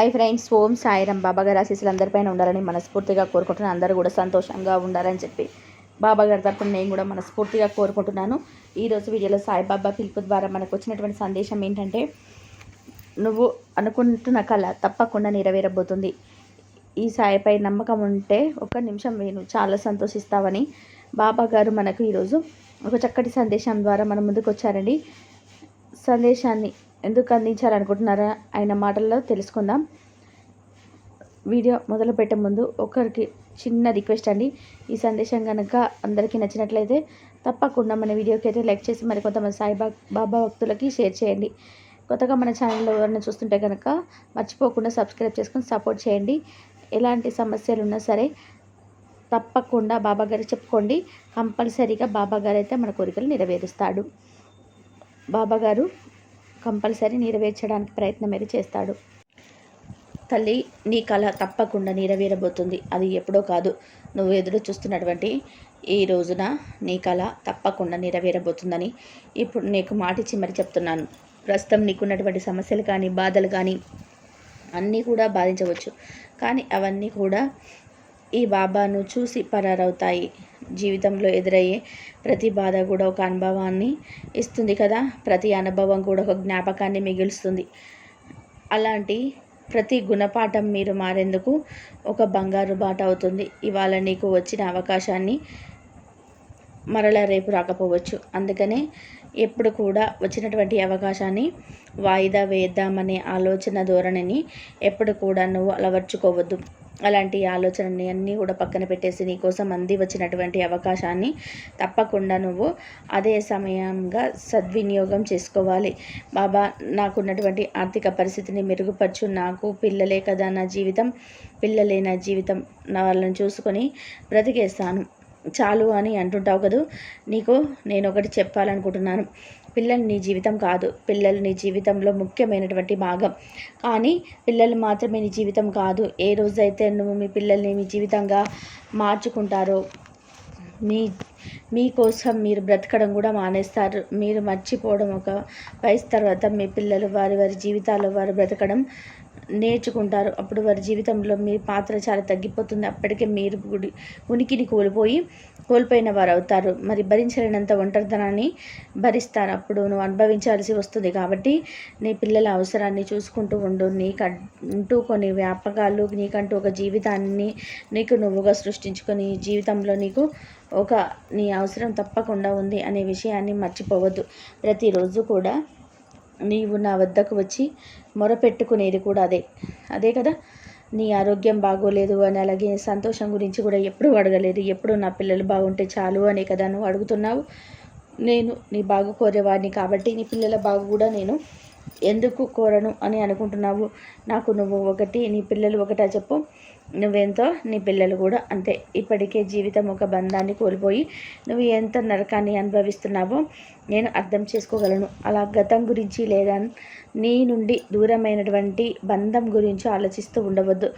I friends ఓం సాయిరం బాబాగారి ఆశీస్సులు అందరిపైన ఉండాలని మనస్ఫూర్తిగా కోరుకుంటున్నాను. అందరూ కూడా సంతోషంగా ఉండాలని చెప్పి బాబా గారి నేను కూడా మనస్ఫూర్తిగా కోరుకుంటున్నాను. ఈరోజు వీడియోలో సాయిబాబా పిలుపు ద్వారా మనకు వచ్చినటువంటి సందేశం ఏంటంటే నువ్వు అనుకుంటున్న కళ తప్పకుండా నెరవేరబోతుంది. ఈ సాయిపై నమ్మకం ఉంటే ఒక్క నిమిషం నేను చాలా సంతోషిస్తావని బాబా గారు మనకు ఈరోజు ఒక చక్కటి సందేశం ద్వారా మన ముందుకు వచ్చారండి. సందేశాన్ని ఎందుకు అందించాలనుకుంటున్నారా ఆయన మాటల్లో తెలుసుకుందాం. వీడియో మొదలు పెట్టే ముందు ఒకరికి చిన్న రిక్వెస్ట్ అండి. ఈ సందేశం కనుక అందరికీ నచ్చినట్లయితే తప్పకుండా మన వీడియోకి అయితే లైక్ చేసి మరి కొంతమంది సాయిబా బాబా భక్తులకి షేర్ చేయండి. కొత్తగా మన ఛానల్లో ఎవరైనా చూస్తుంటే కనుక మర్చిపోకుండా సబ్స్క్రైబ్ చేసుకొని సపోర్ట్ చేయండి. ఎలాంటి సమస్యలు ఉన్నా సరే తప్పకుండా బాబా గారికి చెప్పుకోండి. కంపల్సరీగా బాబా గారు అయితే మన కోరికలు నెరవేరుస్తాడు. బాబా గారు కంపల్సరీ నెరవేర్చడానికి ప్రయత్నం అయితే చేస్తాడు. తల్లి నీ కళ తప్పకుండా నెరవేరబోతుంది. అది ఎప్పుడో కాదు. నువ్వు ఎదురు చూస్తున్నటువంటి ఈ రోజున నీ కళ తప్పకుండా నెరవేరబోతుందని ఇప్పుడు నీకు మాటిచ్చి మరి చెప్తున్నాను. ప్రస్తుతం నీకున్నటువంటి సమస్యలు కానీ బాధలు కానీ అన్నీ కూడా బాధించవచ్చు. కానీ అవన్నీ కూడా ఈ బాబాను చూసి పరారవుతాయి. జీవితంలో ఎదురయ్యే ప్రతి బాధ కూడా ఒక అనుభవాన్ని ఇస్తుంది కదా. ప్రతి అనుభవం కూడా ఒక జ్ఞాపకాన్ని మిగులుస్తుంది. అలాంటి ప్రతి గుణపాఠం మీరు మారేందుకు ఒక బంగారు బాట అవుతుంది. ఇవాళ నీకు వచ్చిన అవకాశాన్ని మరలా రేపు రాకపోవచ్చు. అందుకనే ఎప్పుడు కూడా వచ్చినటువంటి అవకాశాన్ని వాయిదా వేద్దామనే ఆలోచన ధోరణిని ఎప్పుడు కూడా నువ్వు అలవర్చుకోవద్దు. అలాంటి ఆలోచనని అన్నీ కూడా పక్కన పెట్టేసి నీకోసం అంది వచ్చినటువంటి అవకాశాన్ని తప్పకుండా నువ్వు అదే సమయంగా సద్వినియోగం చేసుకోవాలి. బాబా నాకున్నటువంటి ఆర్థిక పరిస్థితిని మెరుగుపరచు. నాకు పిల్లలే కదా నా జీవితం. పిల్లలే నా జీవితం. నా వాళ్ళని చూసుకొని బ్రతికేస్తాను. చాలు అని అంటుంటావు కదూ? నీకు నేను ఒకటి చెప్పాలనుకుంటున్నాను. పిల్లలు నీ జీవితం కాదు. పిల్లలు నీ జీవితంలో ముఖ్యమైనటువంటి భాగం. కానీ పిల్లలు మాత్రమే నీ జీవితం కాదు. ఏ రోజైతే నువ్వు మీ పిల్లల్ని మీ జీవితంగా మార్చుకుంటారో మీ మీకోసం మీరు బ్రతకడం కూడా మానేస్తారు. మీరు మర్చిపోవడం ఒక వయసు తర్వాత మీ పిల్లలు వారి వారి జీవితాల్లో వారు బ్రతకడం నేర్చుకుంటారు. అప్పుడు వారి జీవితంలో మీ పాత్ర చాలా తగ్గిపోతుంది. అప్పటికే మీరు గుడి ఉనికిని కోల్పోయి కోల్పోయిన వారు అవుతారు మరి భరించలేనంత ఒంటరితనాన్ని భరిస్తారు. అప్పుడు నువ్వు అనుభవించాల్సి వస్తుంది కాబట్టి నీ పిల్లల అవసరాన్ని చూసుకుంటూ ఉండు. నీకంటూ కొన్ని వ్యాపకాలు నీకంటూ ఒక జీవితాన్ని నీకు నువ్వుగా సృష్టించుకొని జీవితంలో నీకు ఒక నీ అవసరం తప్పకుండా ఉంది అనే విషయాన్ని మర్చిపోవద్దు. ప్రతిరోజు కూడా నీవు నా వద్దకు వచ్చి మొరపెట్టుకునేది కూడా అదే. అదే కదా? నీ ఆరోగ్యం బాగోలేదు అని అలాగే సంతోషం గురించి కూడా ఎప్పుడు అడగలేదు. ఎప్పుడు నా పిల్లలు బాగుంటే చాలు అనే కదా నువ్వు అడుగుతున్నావు? నేను నీ బాగు కోరేవాడిని కాబట్టి నీ పిల్లల బాగు కూడా నేను ఎందుకు కోరను అని అనుకుంటున్నావు? నాకు నువ్వు ఒకటి నీ పిల్లలు ఒకటా చెప్పు. నువ్వెంతో? నీ పిల్లలు కూడా అంతే. ఇప్పటికే జీవితం ఒక బంధాన్ని కోల్పోయి నువ్వు ఎంత నరకాన్ని అనుభవిస్తున్నావో నేను అర్థం చేసుకోగలను. అలా గతం గురించి లేదా నీ నుండి దూరమైనటువంటి బంధం గురించి ఆలోచిస్తూ ఉండవద్దు.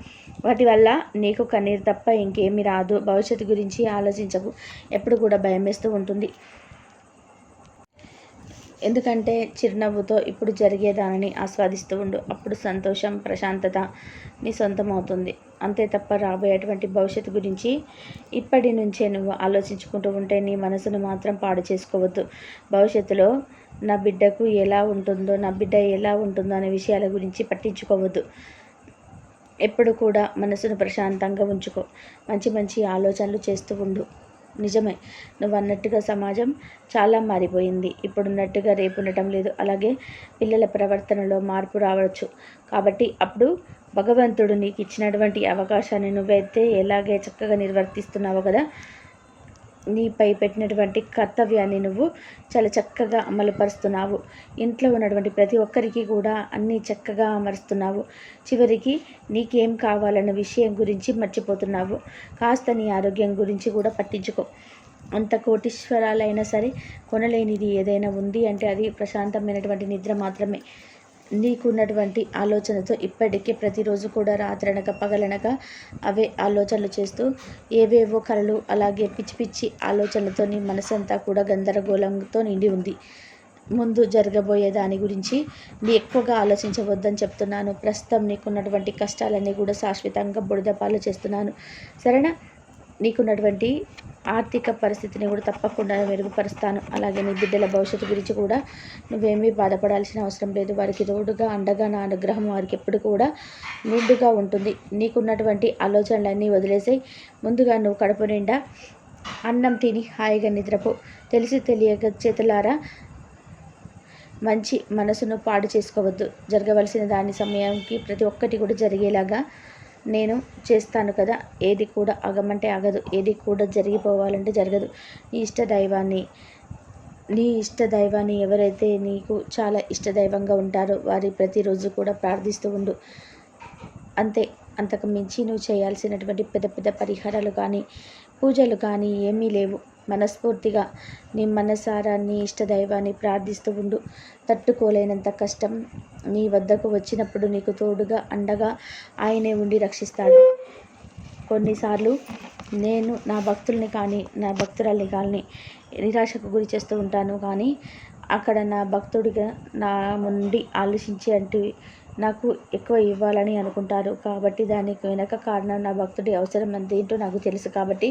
వాటి వల్ల నీకు కన్నీరు తప్ప ఇంకేమీ రాదు. భవిష్యత్తు గురించి ఆలోచించకు. ఎప్పుడు కూడా భయం వేస్తూ ఉంటుంది. ఎందుకంటే చిరునవ్వుతో ఇప్పుడు జరిగేదానిని ఆస్వాదిస్తూ ఉండు. అప్పుడు సంతోషం ప్రశాంతత నీ సొంతం అవుతుంది అంతే తప్ప రాబోయేటువంటి భవిష్యత్తు గురించి ఇప్పటి నుంచే నువ్వు ఆలోచించుకుంటూ ఉంటే నీ మనసును మాత్రం పాడు చేసుకోవద్దు. భవిష్యత్తులో నా బిడ్డకు ఎలా ఉంటుందో నా బిడ్డ ఎలా ఉంటుందో అనే విషయాల గురించి పట్టించుకోవద్దు. ఎప్పుడు కూడా మనసును ప్రశాంతంగా ఉంచుకో. మంచి మంచి ఆలోచనలు చేస్తూ ఉండు. నిజమే. నువ్వు అన్నట్టుగా సమాజం చాలా మారిపోయింది. ఇప్పుడున్నట్టుగా రేపు ఉండటం లేదు. అలాగే పిల్లల ప్రవర్తనలో మార్పు రావచ్చు. కాబట్టి అప్పుడు భగవంతుడు నీకు ఇచ్చినటువంటి అవకాశాన్ని నువ్వైతే ఎలాగే చక్కగా నిర్వర్తిస్తున్నావు కదా నీపై పెట్టినటువంటి కర్తవ్యాన్ని నువ్వు చాలా చక్కగా అమలుపరుస్తున్నావు. ఇంట్లో ఉన్నటువంటి ప్రతి ఒక్కరికి కూడా అన్నీ చక్కగా అమరుస్తున్నావు. చివరికి నీకేం కావాలన్న విషయం గురించి మర్చిపోతున్నావు. కాస్త నీ ఆరోగ్యం గురించి కూడా పట్టించుకో. అంత కోటీశ్వరాలైనా సరే కొనలేనిది ఏదైనా ఉంది అంటే అది ప్రశాంతమైనటువంటి నిద్ర మాత్రమే. నీకున్నటువంటి ఆలోచనతో ఇప్పటికే ప్రతిరోజు కూడా రాత్రనక పగలనక అవే ఆలోచనలు చేస్తూ ఏవేవో కలలు అలాగే పిచ్చి పిచ్చి ఆలోచనలతో నీ మనసంతా కూడా గందరగోళంతో నిండి ఉంది. ముందు జరగబోయే దాని గురించి నీ ఎక్కువగా ఆలోచించవద్దని చెప్తున్నాను. ప్రస్తుతం నీకున్నటువంటి కష్టాలన్నీ కూడా శాశ్వతంగా బుడిదపాలు చేస్తున్నాను. సరేనా? నీకున్నటువంటి ఆర్థిక పరిస్థితిని కూడా తప్పకుండా మెరుగుపరుస్తాను. అలాగే నీ బిడ్డల భవిష్యత్తు గురించి కూడా నువ్వేమీ బాధపడాల్సిన అవసరం లేదు. వారికి తోడుగా అండగా నా అనుగ్రహం వారికి ఎప్పుడు కూడా నిండుగా ఉంటుంది. నీకున్నటువంటి ఆలోచనలన్నీ వదిలేసాయి ముందుగా నువ్వు కడుపు నిండా అన్నం తిని హాయిగా నిద్రపో. తెలిసి తెలియక చేతులారా మంచి మనసును పాడు చేసుకోవద్దు. జరగవలసిన దాని సమయానికి ప్రతి ఒక్కటి కూడా జరిగేలాగా నేను చేస్తాను కదా. ఏది కూడా ఆగమంటే ఆగదు. ఏది కూడా జరిగిపోవాలంటే జరగదు. నీ ఇష్ట దైవాన్ని నీ ఇష్ట దైవాన్ని ఎవరైతే నీకు చాలా ఇష్టదైవంగా ఉంటారో వారి ప్రతిరోజు కూడా ప్రార్థిస్తూ ఉండు. అంతే. అంతకు మించి నువ్వు చేయాల్సినటువంటి పెద్ద పెద్ద పరిహారాలు కానీ పూజలు కానీ ఏమీ లేవు. మనస్ఫూర్తిగా నీ మనసారా నీ ఇష్టదైవాన్ని ప్రార్థిస్తూ ఉండు. తట్టుకోలేనంత కష్టం నీ వద్దకు వచ్చినప్పుడు నీకు తోడుగా అండగా ఆయనే ఉండి రక్షిస్తాడు. కొన్నిసార్లు నేను నా భక్తుల్ని కానీ నా భక్తురాల్ని కానీ నిరాశకు గురి చేస్తూ ఉంటాను కానీ అక్కడ నా భక్తుడిగా నా నుండి ఆలోచించి అంటే నాకు ఎక్కువ ఇవ్వాలని అనుకుంటారు. కాబట్టి దానికి వెనక కారణం నా భక్తుడి అవసరం అంతేంటో నాకు తెలుసు. కాబట్టి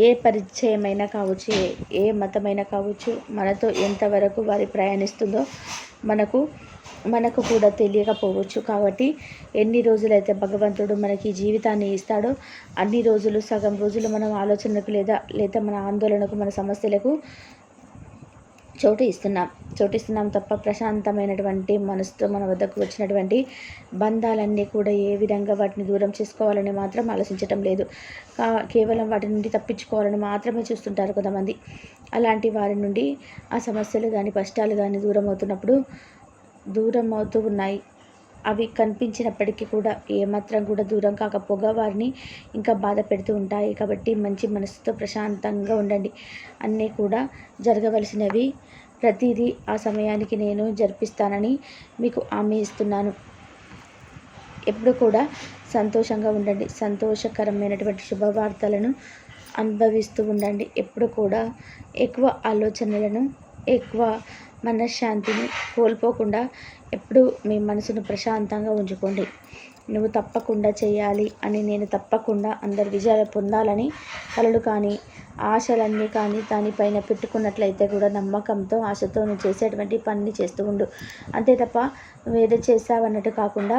ఏ పరిచయమైనా కావచ్చు ఏ ఏ మతమైనా కావచ్చు మనతో ఎంతవరకు వారి ప్రయాణిస్తుందో మనకు మనకు కూడా తెలియకపోవచ్చు. కాబట్టి ఎన్ని రోజులైతే భగవంతుడు మనకి జీవితాన్ని ఇస్తాడో అన్ని రోజులు సగం రోజులు మనం ఆలోచనకు లేదా లేదా మన ఆందోళనకు మన సమస్యలకు చోటు ఇస్తున్నాం. చోటు ఇస్తున్నాం తప్ప ప్రశాంతమైనటువంటి మనసుతో మన వద్దకు వచ్చినటువంటి బంధాలన్నీ కూడా ఏ విధంగా వాటిని దూరం చేసుకోవాలని మాత్రం ఆలోచించటం లేదు. కా కేవలం వాటి నుండి తప్పించుకోవాలని మాత్రమే చూస్తుంటారు కొంతమంది. అలాంటి వారి నుండి ఆ సమస్యలు కానీ కష్టాలు కానీ దూరం అవుతున్నప్పుడు దూరం అవుతూ ఉన్నాయి. అవి కనిపించినప్పటికీ కూడా ఏమాత్రం కూడా దూరం కాకపోగా వారిని ఇంకా బాధ పెడుతూ ఉంటాయి. కాబట్టి మంచి మనసుతో ప్రశాంతంగా ఉండండి. అన్నీ కూడా జరగవలసినవి ప్రతిదీ ఆ సమయానికి నేను జరిపిస్తానని మీకు హామీ ఇస్తున్నాను. ఎప్పుడు కూడా సంతోషంగా ఉండండి. సంతోషకరమైనటువంటి శుభవార్తలను అనుభవిస్తూ ఉండండి. ఎప్పుడు కూడా ఎక్కువ ఆలోచనలను ఎక్కువ మనశ్శాంతిని కోల్పోకుండా ఎప్పుడు మీ మనసును ప్రశాంతంగా ఉంచుకోండి. నువ్వు తప్పకుండా చేయాలి అని నేను తప్పకుండా అందరి విజయాలు పొందాలని కలలు కానీ ఆశలన్నీ కానీ దానిపైన పెట్టుకున్నట్లయితే కూడా నమ్మకంతో ఆశతో నువ్వు చేసేటువంటి పనిని చేస్తూ ఉండు. అంతే తప్ప నువ్వేదో చేసావన్నట్టు కాకుండా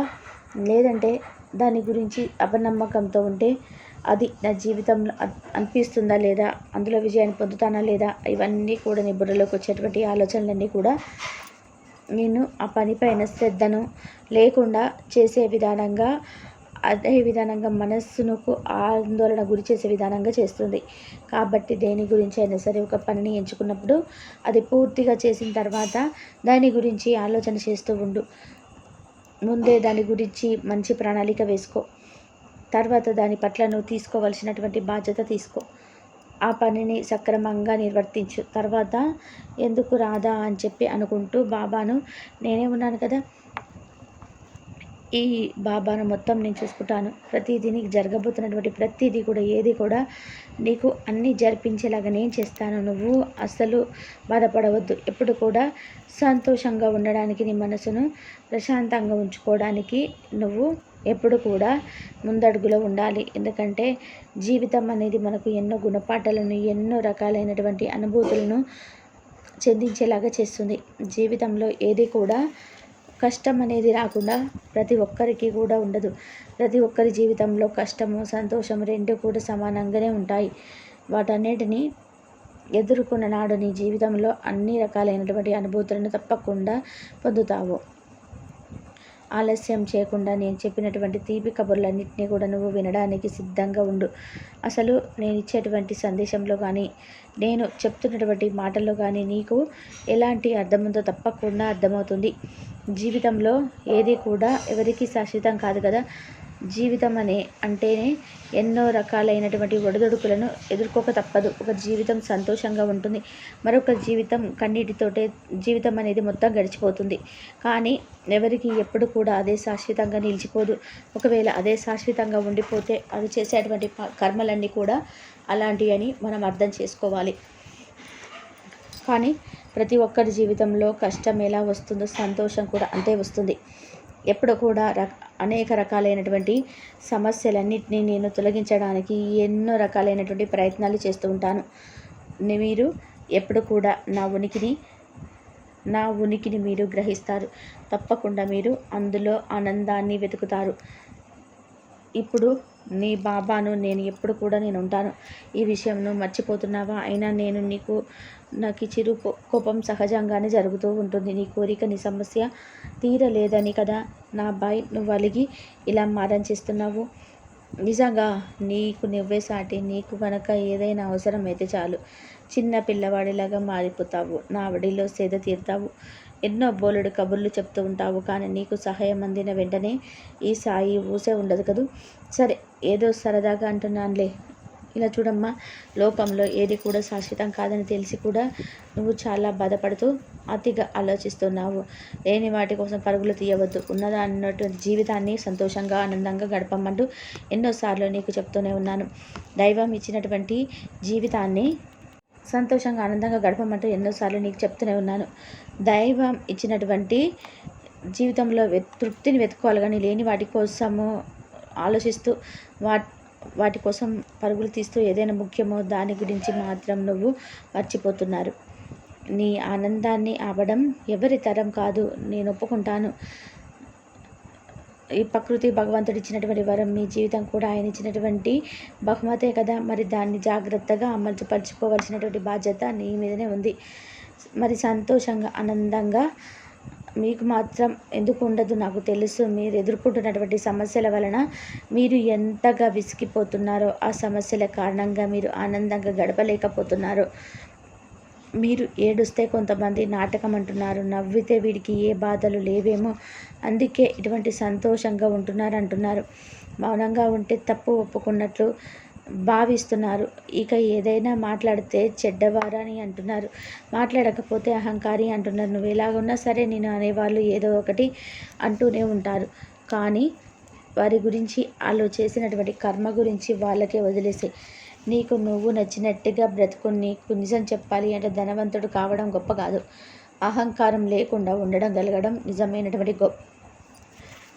లేదంటే దాని గురించి అపనమ్మకంతో ఉంటే అది నా జీవితంలో అనిపిస్తుందా లేదా? అందులో విజయాన్ని పొందుతానా లేదా? ఇవన్నీ కూడా నీ బుర్రలోకి వచ్చేటువంటి ఆలోచనలన్నీ కూడా నేను ఆ పనిపైన శ్రద్ధను లేకుండా చేసే విధానంగా అదే విధానంగా మనస్సును ఆందోళన గురి చేసే విధానంగా చేస్తుంది. కాబట్టి దేని గురించి అయినా సరే ఒక పనిని ఎంచుకున్నప్పుడు అది పూర్తిగా చేసిన తర్వాత దాని గురించి ఆలోచన చేస్తూ ఉండు. ముందే దాని గురించి మంచి ప్రణాళిక వేసుకో. తర్వాత దాని పట్ల నువ్వు తీసుకోవలసినటువంటి బాధ్యత తీసుకో. ఆ పనిని సక్రమంగా నిర్వర్తించు. తర్వాత ఎందుకు రాదా అని చెప్పి అనుకుంటూ బాబాను నేనే ఉన్నాను కదా. ఈ బాబాను మొత్తం నేను చూసుకుంటాను. ప్రతిదీ నీకు జరగబోతున్నటువంటి ప్రతిదీ కూడా ఏది కూడా నీకు అన్నీ జరిపించేలాగా నేను చేస్తాను. నువ్వు అస్సలు బాధపడవద్దు. ఎప్పుడు కూడా సంతోషంగా ఉండడానికి నీ మనసును ప్రశాంతంగా ఉంచుకోవడానికి నువ్వు ఎప్పుడు కూడా ముందడుగులో ఉండాలి. ఎందుకంటే జీవితం అనేది మనకు ఎన్నో గుణపాఠాలను ఎన్నో రకాలైనటువంటి అనుభూతులను చెందించేలాగా చేస్తుంది. జీవితంలో ఏది కూడా కష్టం అనేది రాకుండా ప్రతి ఒక్కరికి కూడా ఉండదు. ప్రతి ఒక్కరి జీవితంలో కష్టము సంతోషం రెండు కూడా సమానంగానే ఉంటాయి. వాటన్నిటిని ఎదుర్కొన్న నాడు నీ జీవితంలో అన్ని రకాలైనటువంటి అనుభూతులను తప్పకుండా పొందుతావు. ఆలస్యం చేయకుండా నేను చెప్పినటువంటి తీపి కబుర్లన్నింటినీ కూడా నువ్వు వినడానికి సిద్ధంగా ఉండు. అసలు నేను ఇచ్చేటువంటి సందేశంలో కానీ నేను చెప్తున్నటువంటి మాటల్లో కానీ నీకు ఎలాంటి అర్థం ఉందో తప్పకుండా అర్థమవుతుంది. జీవితంలో ఏది కూడా ఎవరికీ శాశ్వతం కాదు కదా. జీవితం అనే అంటేనే ఎన్నో రకాలైనటువంటి ఒడిదొడుకులను ఎదుర్కోక తప్పదు. ఒక జీవితం సంతోషంగా ఉంటుంది. మరొక జీవితం కన్నీటితోటే జీవితం అనేది మొత్తం గడిచిపోతుంది. కానీ ఎవరికి ఎప్పుడు కూడా అదే శాశ్వతంగా నిలిచిపోదు. ఒకవేళ అదే శాశ్వతంగా ఉండిపోతే అది చేసేటువంటి కర్మలన్నీ కూడా అలాంటివి అని మనం అర్థం చేసుకోవాలి. కానీ ప్రతి ఒక్కరి జీవితంలో కష్టం ఎలా వస్తుందో సంతోషం కూడా అంతే వస్తుంది. ఎప్పుడు కూడా రక అనేక రకాలైనటువంటి సమస్యలన్నింటినీ నేను తొలగించడానికి ఎన్నో రకాలైనటువంటి ప్రయత్నాలు చేస్తూ ఉంటాను. మీరు ఎప్పుడు కూడా నా ఉనికిని నా ఉనికిని మీరు గ్రహిస్తారు. తప్పకుండా మీరు అందులో ఆనందాన్ని వెతుకుతారు. ఇప్పుడు నీ బాబాను నేను ఎప్పుడు కూడా నేను ఉంటాను. ఈ విషయంను మర్చిపోతున్నావా? అయినా నేను నీకు నాకు చిరు కోపం సహజంగానే జరుగుతూ ఉంటుంది. నీ కోరిక నీ సమస్య తీరలేదని కదా? నా బాయ్ నువ్వు అలిగి ఇలా మారం చేస్తున్నావు. నిజంగా నీకు నువ్వే సాటి నీకు కనుక ఏదైనా అవసరం అయితే చాలు. చిన్న పిల్లవాడిలాగా మారిపోతావు. నా వడిలో సేద తీరుతావు. ఎన్నో బోలెడు కబుర్లు చెప్తూ ఉంటావు. కానీ నీకు సహాయం అందిన వెంటనే ఈ సాయి ఊసే ఉండదు కదూ? సరే ఏదో సరదాగా అంటున్నానులే. ఇలా చూడమ్మా లోకంలో ఏది కూడా శాశ్వతం కాదని తెలిసి కూడా నువ్వు చాలా బాధపడుతూ అతిగా ఆలోచిస్తున్నావు. లేని వాటి కోసం పరుగులు తీయవద్దు. ఉన్నదా ఉన్నదన్నటువంటి జీవితాన్ని సంతోషంగా ఆనందంగా గడపమంటూ ఎన్నోసార్లు నీకు చెప్తూనే ఉన్నాను. దైవం ఇచ్చినటువంటి జీవితాన్ని సంతోషంగా ఆనందంగా గడపమంటూ ఎన్నోసార్లు నీకు చెప్తూనే ఉన్నాను. దైవం ఇచ్చినటువంటి జీవితంలో తృప్తిని వెతుక్కోవాలి కానీ లేని వాటి కోసము ఆలోచిస్తూ వా వాటి కోసం పరుగులు తీస్తూ ఏదైనా ముఖ్యమో దాని గురించి మాత్రం నువ్వు మర్చిపోతున్నారు. నీ ఆనందాన్ని ఆపడం ఎవరి తరం కాదు నేను ఒప్పుకుంటాను. ఈ ప్రకృతి భగవంతుడు ఇచ్చినటువంటి వరం మీ జీవితం కూడా ఆయన ఇచ్చినటువంటి బహుమతే కదా. మరి దాన్ని జాగ్రత్తగా అమలుపరుచుకోవాల్సినటువంటి బాధ్యత నీ మీదనే ఉంది. మరి సంతోషంగా ఆనందంగా మీకు మాత్రం ఎందుకు ఉండదు నాకు తెలుసు. మీరు ఎదుర్కొంటున్నటువంటి సమస్యల వలన మీరు ఎంతగా విసిగిపోతున్నారో ఆ సమస్యల కారణంగా మీరు ఆనందంగా గడపలేకపోతున్నారు. మీరు ఏడుస్తే కొంతమంది నాటకం అంటున్నారు. నవ్వితే వీడికి ఏ బాధలు లేవేమో. అందుకే ఇటువంటి సంతోషంగా ఉంటున్నారు అంటున్నారు మౌనంగా ఉంటే తప్పు ఒప్పుకున్నట్లు భావిస్తున్నారు. ఇక ఏదైనా మాట్లాడితే చెడ్డవారని అంటున్నారు. మాట్లాడకపోతే అహంకారి అంటున్నారు. నువ్వు ఎలాగున్నా సరే నేను అనేవాళ్ళు ఏదో ఒకటి అంటూనే ఉంటారు. కానీ వారి గురించి వాళ్ళు చేసినటువంటి కర్మ గురించి వాళ్ళకే వదిలేసి. నీకు నువ్వు నచ్చినట్టుగా బ్రతుకు నీకు నిజం చెప్పాలి అంటే ధనవంతుడు కావడం గొప్ప కాదు. అహంకారం లేకుండా ఉండడం గలగడం నిజమైనటువంటి గొప్ప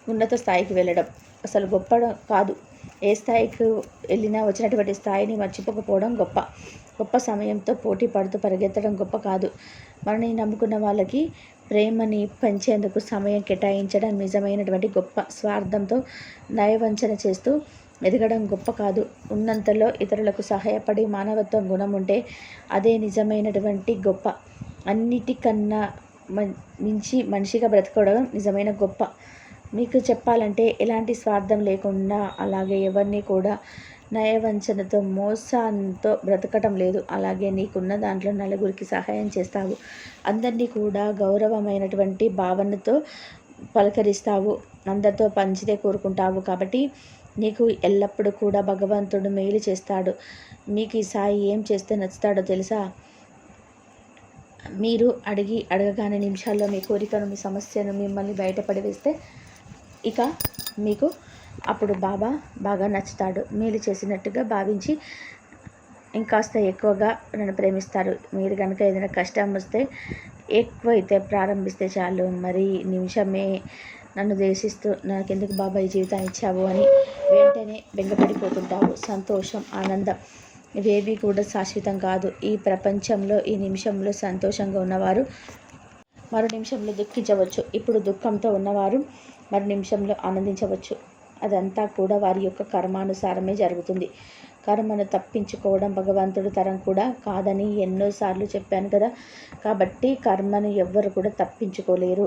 ఉన్నత స్థాయికి వెళ్ళడం అసలు గొప్ప కాదు. ఏ స్థాయికి వెళ్ళినా వచ్చినటువంటి స్థాయిని మర్చిపోకపోవడం గొప్ప. గొప్ప సమయంతో పోటీ పడుతూ పరిగెత్తడం గొప్ప కాదు. మనని నమ్ముకున్న వాళ్ళకి ప్రేమని పెంచేందుకు సమయం కేటాయించడం నిజమైనటువంటి గొప్ప స్వార్థంతో నయవంచన చేస్తూ ఎదగడం గొప్ప కాదు. ఉన్నంతలో ఇతరులకు సహాయపడి మానవత్వం గుణం ఉంటే అదే నిజమైనటువంటి గొప్ప. అన్నిటికన్నా మించి మనిషిగా బ్రతకడం నిజమైన గొప్ప. మీకు చెప్పాలంటే ఎలాంటి స్వార్థం లేకుండా అలాగే ఎవరిని కూడా నయవంచనతో మోసాంతో బ్రతకటం లేదు. అలాగే నీకున్న దాంట్లో నలుగురికి సహాయం చేస్తావు. అందరినీ కూడా గౌరవమైనటువంటి భావనతో పలకరిస్తావు. అందరితో పంచితే కోరుకుంటావు కాబట్టి నీకు ఎల్లప్పుడూ కూడా భగవంతుడు మేలు చేస్తాడు. మీకు ఈ సాయి ఏం చేస్తే నచ్చుతాడో తెలుసా? మీరు అడిగి అడగగానే నిమిషాల్లో మీ కోరికను మీ సమస్యను మిమ్మల్ని బయటపడి వేస్తే ఇక మీకు అప్పుడు బాబా బాగా నచ్చుతాడు. మేలు చేసినట్టుగా భావించి ఇంకాస్త ఎక్కువగా నన్ను ప్రేమిస్తారు. మీరు కనుక ఏదైనా కష్టం వస్తే ఎక్కువ అయితే ప్రారంభిస్తే చాలు. మరి నిమిషమే నన్ను దేశిస్తూ నాకెందుకు బాబాయ్ జీవితాన్ని ఇచ్చావు? అని వెంటనే బెంగపడిపోతుంటావు. సంతోషం ఆనందం ఇవేవి కూడా శాశ్వతం కాదు. ఈ ప్రపంచంలో ఈ నిమిషంలో సంతోషంగా ఉన్నవారు మరో నిమిషంలో దుఃఖించవచ్చు. ఇప్పుడు దుఃఖంతో ఉన్నవారు మరి నిమిషంలో ఆనందించవచ్చు. అదంతా కూడా వారి యొక్క కర్మానుసారమే జరుగుతుంది. కర్మను తప్పించుకోవడం భగవంతుడి తరం కూడా కాదని ఎన్నోసార్లు చెప్పాను కదా. కాబట్టి కర్మను ఎవ్వరు కూడా తప్పించుకోలేరు.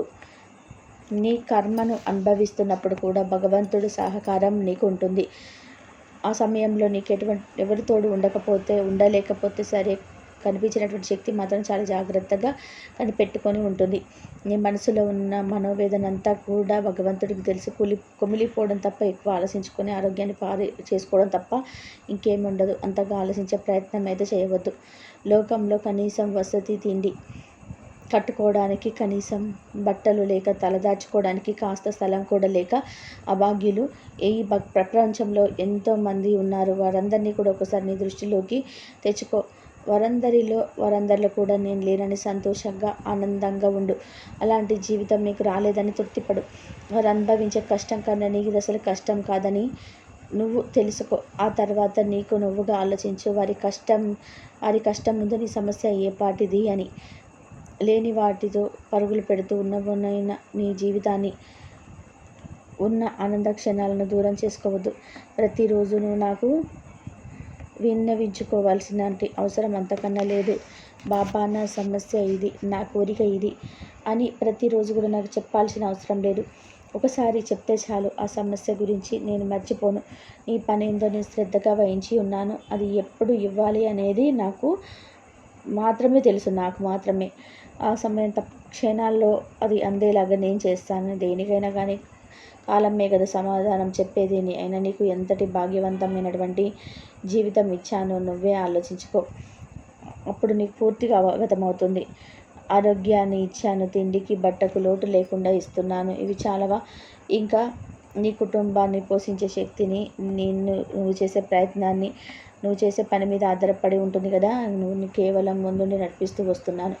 నీ కర్మను అనుభవిస్తున్నప్పుడు కూడా భగవంతుడి సహకారం నీకు ఉంటుంది. ఆ సమయంలో నీకు ఎటువంటి ఎవరి తోడు ఉండకపోతే ఉండలేకపోతే సరే కనిపించినటువంటి శక్తి మాత్రం చాలా జాగ్రత్తగా కనిపెట్టుకొని ఉంటుంది. నీ మనసులో ఉన్న మనోవేదన అంతా కూడా భగవంతుడికి తెలిసి కులి కుమిలిపోవడం తప్ప ఎక్కువ ఆలోచించుకొని ఆరోగ్యాన్ని పారి చేసుకోవడం తప్ప ఇంకేమి ఉండదు. అంతగా ఆలోచించే ప్రయత్నం అయితే చేయవద్దు. లోకంలో కనీసం వసతి తిండి కట్టుకోవడానికి కనీసం బట్టలు లేక తలదాచుకోవడానికి కాస్త స్థలం కూడా లేక అభాగ్యులు. ఈ ప్రపంచంలో ఎంతోమంది ఉన్నారు. వారందరినీ కూడా ఒకసారి నీ దృష్టిలోకి తెచ్చుకో. వారందరిలో వారందరిలో కూడా నేను లేనని సంతోషంగా ఆనందంగా ఉండు. అలాంటి జీవితం నీకు రాలేదని తృప్తిపడు. వారు అనుభవించే కష్టం కన్నా నీకు అసలు కష్టం కాదని నువ్వు తెలుసుకో. ఆ తర్వాత నీకు నువ్వుగా ఆలోచించు. వారి కష్టం వారి కష్టం ముందు నీ సమస్య ఏ పాటిది అని. లేని వాటితో పరుగులు పెడుతూ ఉన్నవనైన నీ జీవితాన్ని ఉన్న ఆనంద క్షణాలను దూరం చేసుకోవద్దు. ప్రతిరోజు నువ్వు నాకు విన్నవించుకోవాల్సిన అవసరం అంతకన్నా లేదు. బాబా నా సమస్య ఇది నా కోరిక ఇది అని ప్రతిరోజు కూడా నాకు చెప్పాల్సిన అవసరం లేదు. ఒకసారి చెప్తే చాలు ఆ సమస్య గురించి నేను మర్చిపోను. నీ పని ఏందో నేను శ్రద్ధగా వహించి ఉన్నాను. అది ఎప్పుడు ఇవ్వాలి అనేది నాకు మాత్రమే తెలుసు నాకు మాత్రమే. ఆ సమయం తప్ప క్షణాల్లో అది అందేలాగా నేను చేస్తాను. దేనికైనా కానీ కాలమే కదా సమాధానం చెప్పేది అయినా నీకు ఎంతటి భాగ్యవంతమైనటువంటి జీవితం ఇచ్చానో నువ్వే ఆలోచించుకో. అప్పుడు నీకు పూర్తిగా అవగతమవుతుంది. ఆరోగ్యాన్ని ఇచ్చాను తిండికి బట్టకు లోటు లేకుండా ఇస్తున్నాను. ఇవి చాలావా? ఇంకా నీ కుటుంబాన్ని పోషించే శక్తిని నిన్ను నువ్వు చేసే ప్రయత్నాన్ని నువ్వు చేసే పని మీద ఆధారపడి ఉంటుంది కదా నువ్వు కేవలం ముందుండి నడిపిస్తూ వస్తున్నాను.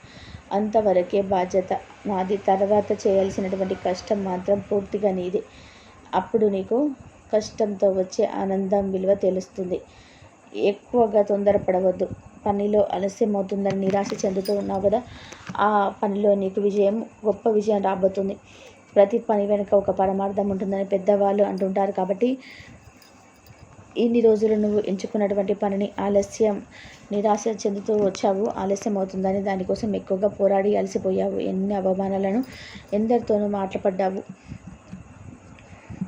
అంతవరకే బాధ్యత. నాది తర్వాత చేయాల్సినటువంటి కష్టం మాత్రం పూర్తిగా నీది. అప్పుడు నీకు కష్టంతో వచ్చే ఆనందం విలువ తెలుస్తుంది. ఎక్కువగా తొందరపడవద్దు. పనిలో ఆలస్యం అవుతుందని నిరాశ చెందుతూ ఉన్నావు కదా? ఆ పనిలో నీకు విజయం గొప్ప విజయం రాబోతుంది. ప్రతి పని వెనుక ఒక పరమార్థం ఉంటుందని పెద్దవాళ్ళు అంటుంటారు కాబట్టి ఇన్ని రోజులు నువ్వు ఎంచుకున్నటువంటి పనిని ఆలస్యం నిరాశ చెందుతూ వచ్చావు. ఆలస్యం అవుతుందని దానికోసం ఎక్కువగా పోరాడి అలసిపోయావు. ఎన్ని అవమానాలను ఎందరితోనూ మాట్లాపడ్డావు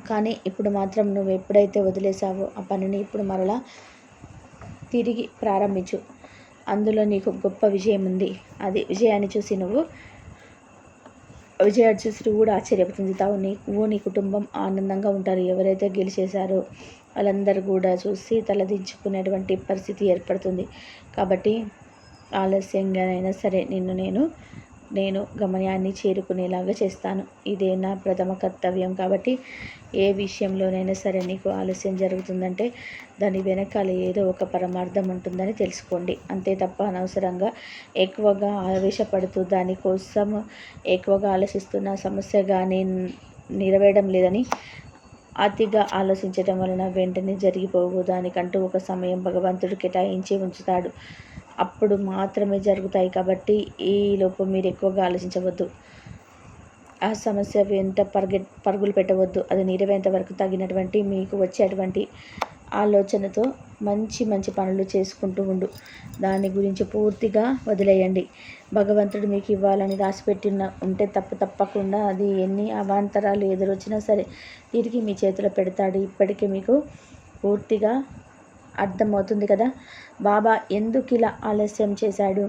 కానీ ఇప్పుడు మాత్రం నువ్వు ఎప్పుడైతే వదిలేసావో ఆ పనిని ఇప్పుడు మరలా తిరిగి ప్రారంభించు. అందులో నీకు గొప్ప విజయం ఉంది అది విజయాన్ని చూసి నువ్వు విజయాన్ని చూసి కూడా ఆశ్చర్యపోతుంది. తావు ఓ నీ కుటుంబం ఆనందంగా ఉంటారు. ఎవరైతే గెలిచేశారో వాళ్ళందరూ కూడా చూసి తలదించుకునేటువంటి పరిస్థితి ఏర్పడుతుంది. కాబట్టి ఆలస్యంగానైనా సరే నిన్ను నేను నేను గమనాన్ని చేరుకునేలాగా చేస్తాను. ఇదే నా ప్రథమ కర్తవ్యం. కాబట్టి ఏ విషయంలోనైనా సరే నీకు ఆలస్యం జరుగుతుందంటే దాని వెనకాల ఏదో ఒక పరమార్థం ఉంటుందని తెలుసుకోండి. అంతే తప్ప అనవసరంగా ఎక్కువగా ఆవేశపడుతూ దానికోసం ఎక్కువగా ఆలోచిస్తున్న సమస్య కానీ నెరవేయడం లేదని అతిగా ఆలోచించటం వలన వెంటనే జరిగిపోవు. దానికంటూ ఒక సమయం భగవంతుడు కేటాయించి ఉంచుతాడు. అప్పుడు మాత్రమే జరుగుతాయి కాబట్టి ఈలోపు మీరు ఎక్కువగా ఆలోచించవద్దు. ఆ సమస్య వెంట పరుగె పరుగులు పెట్టవద్దు. అది నెరవేరేంత వరకు తగినటువంటి మీకు వచ్చేటువంటి ఆలోచనతో మంచి మంచి పనులు చేసుకుంటూ ఉండు. దాని గురించి పూర్తిగా వదిలేయండి. భగవంతుడు మీకు ఇవ్వాలని రాసిపెట్టిన ఉంటే తప్ప తప్పకుండా అది ఎన్ని అవాంతరాలు ఎదురొచ్చినా సరే తిరిగి మీ చేతిలో పెడతాడు. ఇప్పటికీ మీకు పూర్తిగా అర్థమవుతుంది కదా? బాబా ఎందుకు ఇలా ఆలస్యం చేశాడు?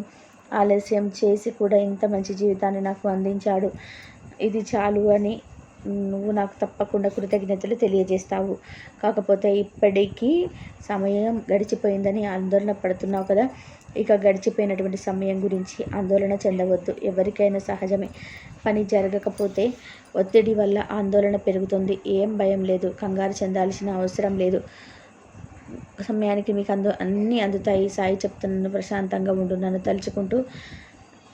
ఆలస్యం చేసి కూడా ఇంత మంచి జీవితాన్ని నాకు అందించాడు. ఇది చాలు అని నువ్వు నాకు తప్పకుండా కృతజ్ఞతలు తెలియజేస్తావు. కాకపోతే ఇప్పటికీ సమయం గడిచిపోయిందని ఆందోళన పడుతున్నావు కదా? ఇక గడిచిపోయినటువంటి సమయం గురించి ఆందోళన చెందవద్దు. ఎవరికైనా సహజమే. పని జరగకపోతే ఒత్తిడి వల్ల ఆందోళన పెరుగుతుంది. ఏం భయం లేదు. కంగారు చెందాల్సిన అవసరం లేదు. సమయానికి మీకు అందు అన్నీ అందుతాయి. సాయి చెప్తున్నాను ప్రశాంతంగా ఉండు. నన్ను తలుచుకుంటూ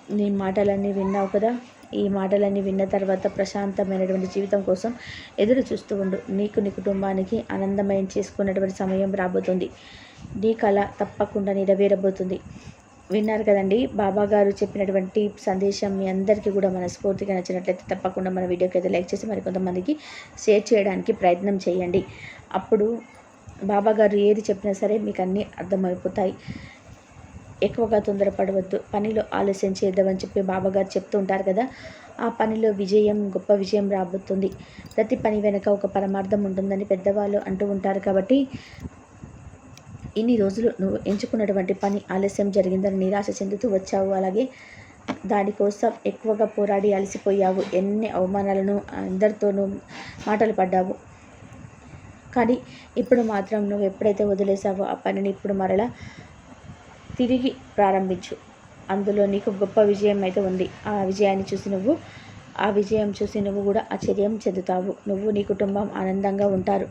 నీ మాటలన్నీ విన్నావు కదా? ఈ మాటలన్నీ విన్న తర్వాత ప్రశాంతమైనటువంటి జీవితం కోసం ఎదురు చూస్తూ ఉండు. నీకు నీ కుటుంబానికి ఆనందమయం చేసుకున్నటువంటి సమయం రాబోతుంది. నీ కళ తప్పకుండా నెరవేరబోతుంది. విన్నారు కదండి? బాబా గారు చెప్పినటువంటి సందేశం మీ అందరికీ కూడా మనస్ఫూర్తిగా నచ్చినట్లయితే తప్పకుండా మన వీడియోకి అయితే లైక్ చేసి మరి కొంతమందికి షేర్ చేయడానికి ప్రయత్నం చేయండి. అప్పుడు బాబా గారు ఏది చెప్పినా సరే మీకు అన్నీ అర్థమైపోతాయి. ఎక్కువగా తొందరపడవద్దు. పనిలో ఆలస్యం చేద్దామని చెప్పి బాబాగారు చెప్తూ ఉంటారు కదా ఆ పనిలో విజయం గొప్ప విజయం రాబోతుంది. ప్రతి పని వెనుక ఒక పరమార్థం ఉంటుందని పెద్దవాళ్ళు అంటూ ఉంటారు కాబట్టి ఇన్ని రోజులు నువ్వు ఎంచుకున్నటువంటి పని ఆలస్యం జరిగిందని నిరాశ చెందుతూ వచ్చావు. అలాగే దానికోసం ఎక్కువగా పోరాడి అలసిపోయావు. ఎన్ని అవమానాలను అందరితోనూ మాటలు పడ్డావు. కానీ ఇప్పుడు మాత్రం నువ్వు ఎప్పుడైతే వదిలేసావో ఆ పనిని ఇప్పుడు మరలా తిరిగి ప్రారంభించు. అందులో నీకు గొప్ప విజయం అయితే ఉంది. ఆ విజయాన్ని చూసి నువ్వు ఆ విజయం చూసి నువ్వు కూడా ఆశ్చర్యం చెందుతావు. నువ్వు నీ కుటుంబం ఆనందంగా ఉంటారు.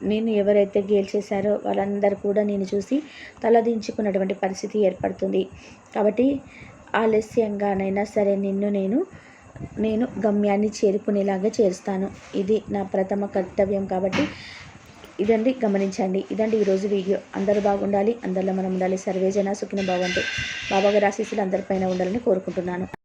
నేను ఎవరైతే గేల్చేశారో వాళ్ళందరూ కూడా నేను చూసి తలదించుకున్నటువంటి పరిస్థితి ఏర్పడుతుంది. కాబట్టి ఆలస్యంగానైనా సరే నిన్ను నేను నేను గమ్యాన్ని చేరుకునేలాగా చేరుస్తాను. ఇది నా ప్రథమ కర్తవ్యం కాబట్టి ఇదండి గమనించండి. ఇదండి ఈరోజు వీడియో. అందరూ బాగుండాలి అందరిలో మనం ఉండాలి. సర్వేజన సుఖిన బాగుంటే బాబాగారి ఆశీస్సులు అందరిపైన ఉండాలని కోరుకుంటున్నాను.